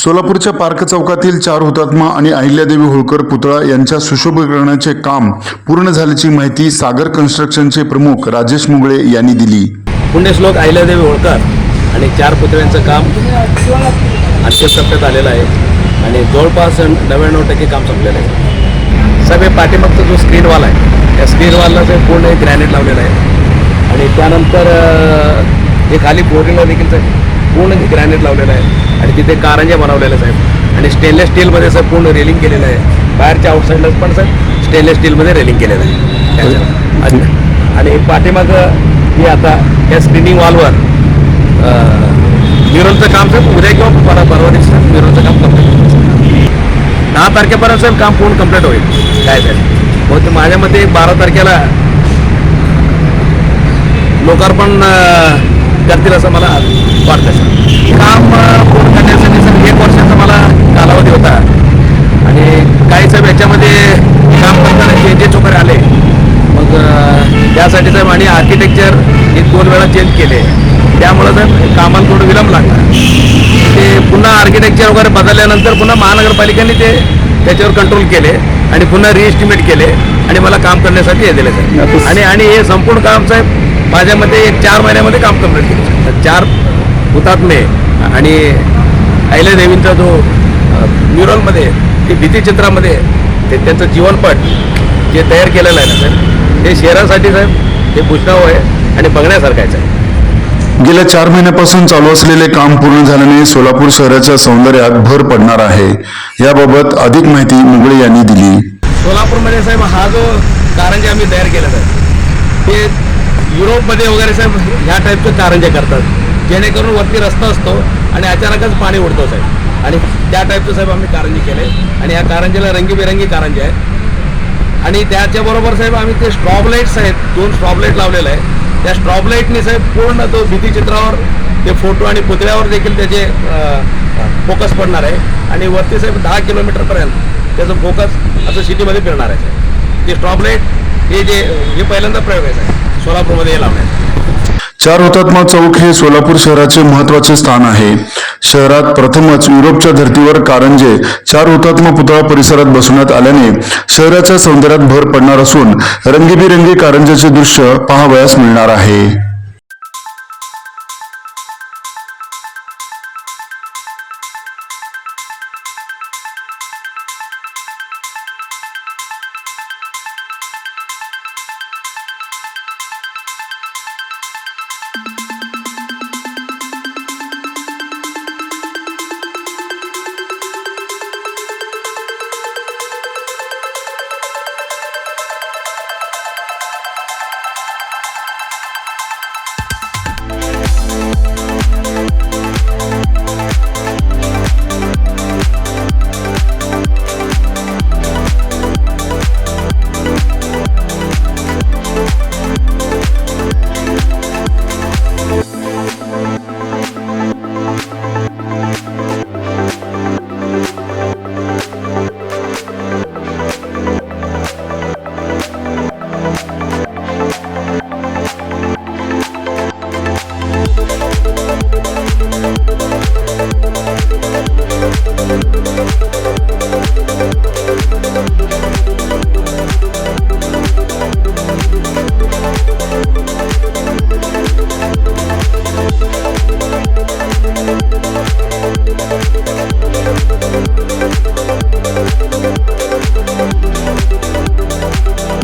सोलापूरच्या पार्क चौकातील चार हुतात्मा आणि अहिल्यादेवी होळकर पुतळा यांच्या सुशोभीकरणाचे काम पूर्ण झाल्याची माहिती सागर कन्स्ट्रक्शनचे प्रमुख राजेश मुगळे यांनी दिली. पुण्यश्लोक अहिल्यादेवी होळकर आणि चार पुतळ्यांचं काम अंतिम टप्प्यात आलेलं आहे. आणि जवळपास नव्याण्णव टक्के काम संपलेलं आहे. साहेब हे पाठीमागचा जो स्क्रीन वॉल आहे त्या स्क्रीन वॉलला पूर्ण पूर्ण ग्रॅनेट लावलेलं आहे. आणि त्यानंतर अं, हे खाली बोरिंगला देखील पूर्ण ग्रॅनेट लावलेलं आहे. आणि तिथे कारंज्या बनवलेलं साहेब. आणि स्टेनलेस स्टीलमध्ये साहेब पूर्ण रेलिंग केलेलं आहे. बाहेरच्या आउटसाईडला पण साहेब स्टेनलेस स्टीलमध्ये रेलिंग केलेलं आहे. आणि- पाठीमागं हे आता या स्क्रीनिंग वॉलवर मिरवणचं काम साहेब उद्या किंवा परवा परवा दिवशी साहेब काम कंप्लीट दहा तारखेपर्यंत साहेब काम पूर्ण कंप्लीट होईल. काय साहेब मग ते माझ्या मते बारा तारखेला लोकार्पण करतील असं मला वाटतं सर. काम अं, पूर्ण करण्यासाठी सर एक वर्षाचा मला कालावधी होता. आणि काही साहेब याच्यामध्ये काम करताना चेंजेस वगैरे आले. मग त्यासाठी साहेब आणि आर्किटेक्चर हे दोन वेळा चेंज केले. त्यामुळं साहेब कामाला थोडं विलंब लागला. ते पुन्हा आर्किटेक्चर वगैरे बदलल्यानंतर पुन्हा महानगरपालिकेने ते त्याच्यावर कंट्रोल केले आणि पुन्हा रिएस्टिमेट केले आणि मला काम करण्यासाठी हे दिले साहेब. आणि आणि हे संपूर्ण काम साहेब माझ्या मते एक चार महिन्यामध्ये काम कंप्लीट केलं. चार हुतात्मे आणि अहिल्यादेवींचा जो म्युरलमध्ये ते भित्तीचित्रामध्ये ते त्यांचं जीवनपट जे तयार केलेलं आहे ना साहेब ते शहरासाठी साहेब ते पुष्णाव आहे आणि बघण्यासारखं आहे साहेब गेल्या चार महिन्यापासून चालू असलेले काम पूर्ण झाल्याने सोलापूर शहराच्या सौंदर्यात भर पडणार आहे. याबाबत अधिक माहिती मुगळे यांनी दिली. सोलापूरमध्ये साहेब हा जो कारंजे आम्ही तयार केलेला आहे ते युरोपमध्ये वगैरे साहेब ह्या टाईपचे कारंजे करतात. जेणेकरून वरती रस्ता असतो आणि अचानकच पाणी उडतो साहेब. आणि त्या टाईपचं साहेब आम्ही कारंजी केले. आणि या कारंजीला रंगीबेरंगी कारंजी आहे. आणि त्याच्याबरोबर साहेब आम्ही ते स्ट्रॉब लाईट्स आहेत दोन स्ट्रॉब लाइट लावलेलं आहे त्या स्ट्रॉब लाईटने साहेब पूर्ण तो भित्तीचित्रावर ते फोटो आणि पुतळ्यावर देखील त्याचे फोकस पडणार आहे. आणि वरती साहेब दहा किलोमीटरपर्यंत त्याचं फोकस असं सिटीमध्ये फिरणार आहे साहेब. ते स्ट्रॉब लाइट हे जे हे पहिल्यांदा प्रयोग आहे साहेब. सोलापूरमध्ये हे लावण्यात चार हुतात्मा चौक हे सोलापूर शहराचे महत्त्वाचे स्थान आहे. शहरात प्रथमच युरोपच्या धर्तीवर कारंजे चार हुतात्मा पुतळा परिसरात बसवण्यात आल्याने शहराच्या सौंदर्यात भर पडणार असून रंगीबिरंगी कारंजेचे दृश्य पाहावयास मिळणार आहे.